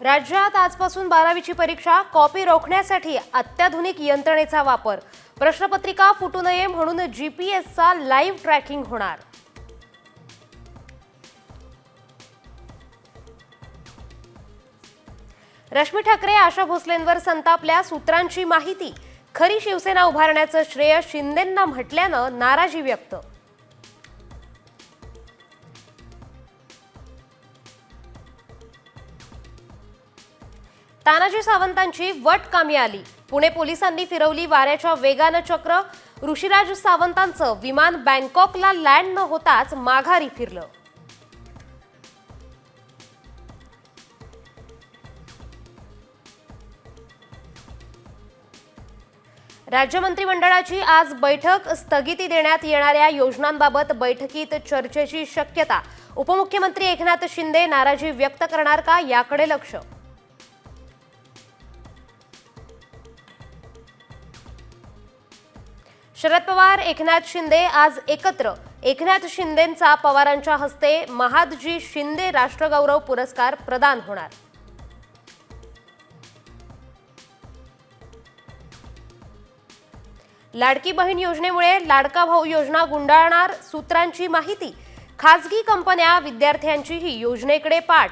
राज्यात आजपासून बारावीची परीक्षा कॉपी रोखण्यासाठी अत्याधुनिक यंत्रणेचा वापर. प्रश्नपत्रिका फुटू नये म्हणून जी पी एसचा लाईव्ह ट्रॅकिंग होणार. रश्मी ठाकरे आशा भोसलेंवर संतापल्या सूत्रांची माहिती. खरी शिवसेना उभारण्याचं श्रेय शिंदेंना म्हटल्यानं नाराजी व्यक्त. तानाजी सावंतांची वट कामी आली. पुणे पोलिसांनी फिरवली वाऱ्याच्या वेगानं चक्र. ऋषिराज सावंतांचं विमान बँकॉकला लँड न होताच माघारी फिरलं. राज्य मंत्रिमंडळाची आज बैठक स्थगिती देण्यात येणाऱ्या योजनांबाबत बैठकीत चर्चेची शक्यता. उपमुख्यमंत्री एकनाथ शिंदे नाराजी व्यक्त करणार का याकडे लक्ष? शरद पवार एकनाथ शिंदे आज एकत्र. एकनाथ शिंदेंचा पवारांच्या हस्ते महादजी शिंदे राष्ट्रगौरव पुरस्कार प्रदान होणार. लाडकी बहीण योजनेमुळे लाडका भाऊ योजना गुंडाळणार सूत्रांची माहिती. खासगी कंपन्या विद्यार्थ्यांचीही योजनेकडे पाठ.